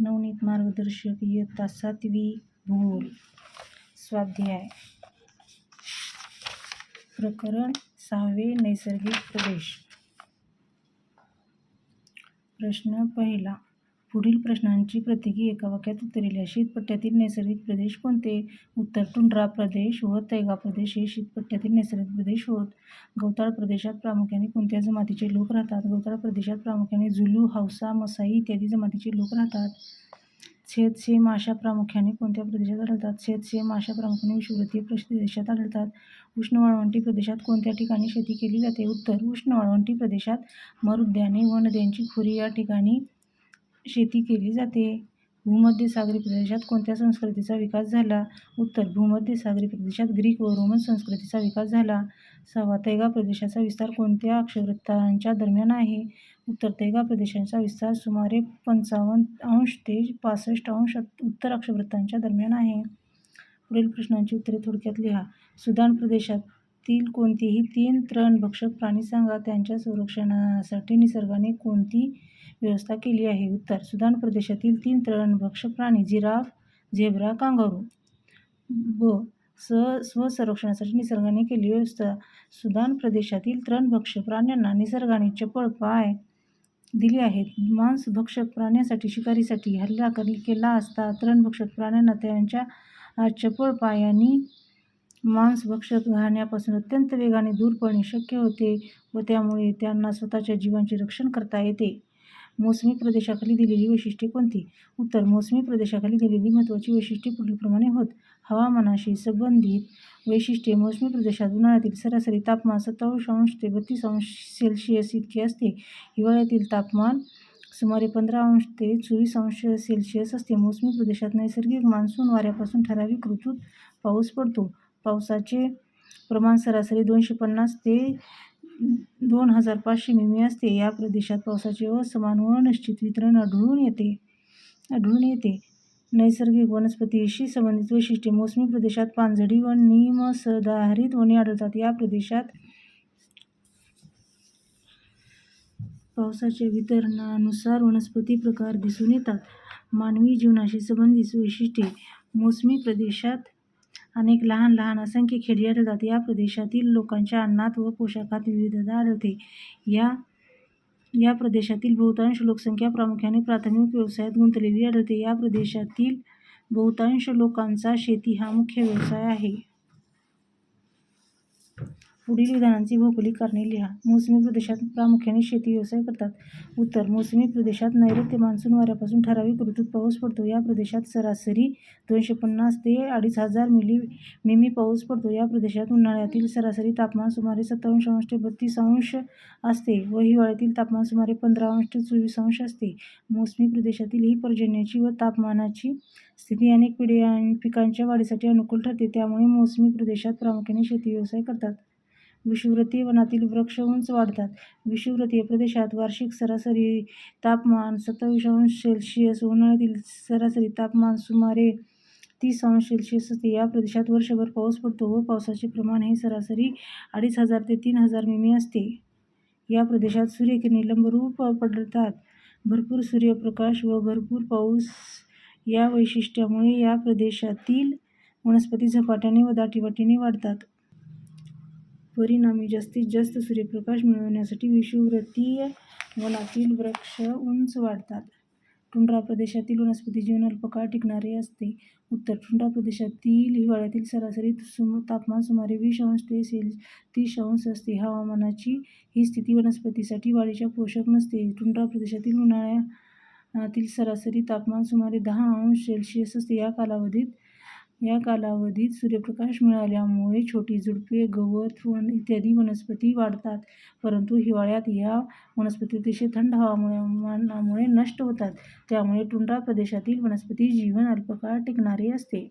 नवनीत मार्गदर्शक इयत्ता सातवी भूगोल स्वाध्याय. प्रकरण सहावे नैसर्गिक प्रदेश. प्रश्न पहिला. पुढील प्रश्नांची प्रत्येकी एका वाक्यात उत्तरे लिहा शीतपट्ट्यातील नैसर्गिक प्रदेश कोणते? उत्तर टुंड्रा प्रदेश व तैगा प्रदेश हे शीतपट्ट्यातील नैसर्गिक प्रदेश होत. गवताळ प्रदेशात प्रामुख्याने कोणत्या जमातीचे लोक राहतात? गवताळ प्रदेशात प्रामुख्याने झुलू हौसा मसाई इत्यादी जमातीचे लोक राहतात. छेदसे माशा प्रामुख्याने कोणत्या प्रदेशात आढळतात? छेदसे माशा प्रामुख्याने विषुवृत्तीय प्रदेशात आढळतात. उष्ण वाळवंटी प्रदेशात कोणत्या ठिकाणी शेती केली जाते? उत्तर उष्ण वाळवंटी प्रदेशात मरुद्याने व नद्यांची खोरी या ठिकाणी शेती केली जाते. भूमध्य सागरी प्रदेशात कोणत्या संस्कृतीचा विकास झाला? उत्तर भूमध्य सागरी प्रदेशात ग्रीक व रोमन संस्कृतीचा विकास झाला. सहावा तैगा प्रदेशाचा विस्तार कोणत्या अक्षवृत्तांच्या दरम्यान आहे? उत्तर तैगा प्रदेशाचा विस्तार सुमारे पंचावन्न अंश ते पासष्ट अंश उत्तर अक्षवृत्तांच्या दरम्यान आहे. पुढील प्रश्नांची उत्तरे थोडक्यात लिहा. सुदान प्रदेशातील कोणतेही तीन तृणभक्षक प्राणी सांगा. त्यांच्या संरक्षणासाठी निसर्गाने कोणती व्यवस्था केली आहे. उत्तर सुदान प्रदेशातील तीन तरणभक्ष प्राणी जिराफ झेब्रा कांगारू. ब. स. स्वसंरक्षणासाठी निसर्गाने केली व्यवस्था. सुदान प्रदेशातील तृणभक्षक प्राण्यांना निसर्गाने चपळ पाय दिली आहेत. मांसभक्षक प्राण्यांसाठी शिकारीसाठी हल्ला केला असता तृणभक्षक प्राण्यांना त्यांच्या चपळ पायांनी मांसभक्षक घाण्यापासून अत्यंत वेगाने दूर पडणे शक्य होते व त्यामुळे त्यांना स्वतःच्या जीवांचे रक्षण करता येते. मोसमी प्रदेशाखाली दिलेली वैशिष्ट्ये कोणती? उत्तर मोसमी प्रदेशाखाली दिलेली महत्त्वाची वैशिष्ट्ये पुढीलप्रमाणे होत. हवामानाशी संबंधित वैशिष्ट्ये. मोसमी प्रदेशात उन्हाळ्यातील सरासरी तापमान सत्तावीस अंश ते बत्तीस अंश सेल्सिअस इतके असते. हिवाळ्यातील तापमान सुमारे पंधरा अंश ते चोवीस अंश सेल्सिअस असते. मोसमी प्रदेशात नैसर्गिक मान्सून वाऱ्यापासून ठराविक ऋतूत पाऊस पडतो. पावसाचे प्रमाण सरासरी दोनशे पन्नास ते दोन हजार पाचशे मिमी असते. या प्रदेशात पावसाचे असमान व अनिश्चित वितरण आढळून येते. आढळून येते. नैसर्गिक वनस्पतीशी संबंधित वैशिष्ट्ये मोसमी प्रदेशात पानझडी व निमसदाहरित वने आढळतात. या प्रदेशात पावसाच्या वितरणानुसार वनस्पती प्रकार दिसून येतात. मानवी जीवनाशी संबंधित वैशिष्ट्ये मोसमी प्रदेशात अनेक लहान लहान असंख्य खेडी आढळतात या प्रदेशातील लोकांच्या अन्नात व पोशाखात विविधता आढळते. या या प्रदेशातील बहुतांश लोकसंख्या प्रामुख्याने प्राथमिक व्यवसायात गुंतलेली आढळते. या प्रदेशातील बहुतांश लोकांचा शेती हा मुख्य व्यवसाय आहे. पुढील विधानांची भौगोलिक कारणे लिहा. मोसमी प्रदेशात प्रामुख्याने शेती व्यवसाय करतात. उत्तर मोसमी प्रदेशात नैऋत्य मान्सून वाऱ्यापासून ठराविक ऋतूत पाऊस पडतो. या प्रदेशात सरासरी दोनशे पन्नास ते अडीच हजार मिली मिमी पाऊस पडतो. या प्रदेशात उन्हाळ्यातील सरासरी तापमान सुमारे सत्तावन्न अंश ते बत्तीस अंश असते व हिवाळ्यातील तापमान सुमारे पंधरा अंश ते चोवीस अंश असते. मोसमी प्रदेशातील ही पर्जन्याची व तापमानाची स्थिती अनेक पिढ्या पिकांच्या वाढीसाठी अनुकूल ठरते. त्यामुळे मोसमी प्रदेशात प्रामुख्याने शेती व्यवसाय करतात. विषुववृत्तीय वनातील वृक्ष उंच वाढतात. विषुववृत्तीय प्रदेशात वार्षिक सरासरी तापमान सत्तावीस अंश सेल्सिअस उन्हाळ्यातील सरासरी तापमान सुमारे तीस अंश सेल्सिअस असते. या प्रदेशात वर्षभर पाऊस पडतो व पावसाचे प्रमाण हे सरासरी अडीच हजार ते तीन हजार मिमी असते. या प्रदेशात सूर्यकिरणे लंबरूप पडतात. भरपूर सूर्यप्रकाश व भरपूर पाऊस या वैशिष्ट्यामुळे या प्रदेशातील वनस्पती झपाट्याने व दाटीवाटीने वाढतात. परिणामी जास्तीत जास्त सूर्यप्रकाश मिळवण्यासाठी विषुववृत्तीय वनातील वृक्ष उंच वाढतात. टुंड्रा प्रदेशातील वनस्पती जीवन अल्पकाळ टिकणारे असते. उत्तर टुंड्रा प्रदेशातील हिवाळ्यातील सरासरी सुम तापमान सुमारे वीस अंश ते सेल तीस अंश असते. हवामानाची ही स्थिती वनस्पतीसाठी वाढीच्या पोषक नसते. टुंड्रा प्रदेशातील उन्हाळ्यातील सरासरी तापमान सुमारे दहा अंश सेल्सिअस असते. या कालावधीत या कालावधीत सूर्यप्रकाश मिळाल्यामुळे छोटी झुडपे गवत वन इत्यादी वनस्पती वाढतात. परंतु हिवाळ्यात या वनस्पती अतिशय थंड हवामानामुळे नष्ट होतात. त्यामुळे टुंड्रा प्रदेशातील वनस्पती जीवन अल्पकाळ टिकणारे असते.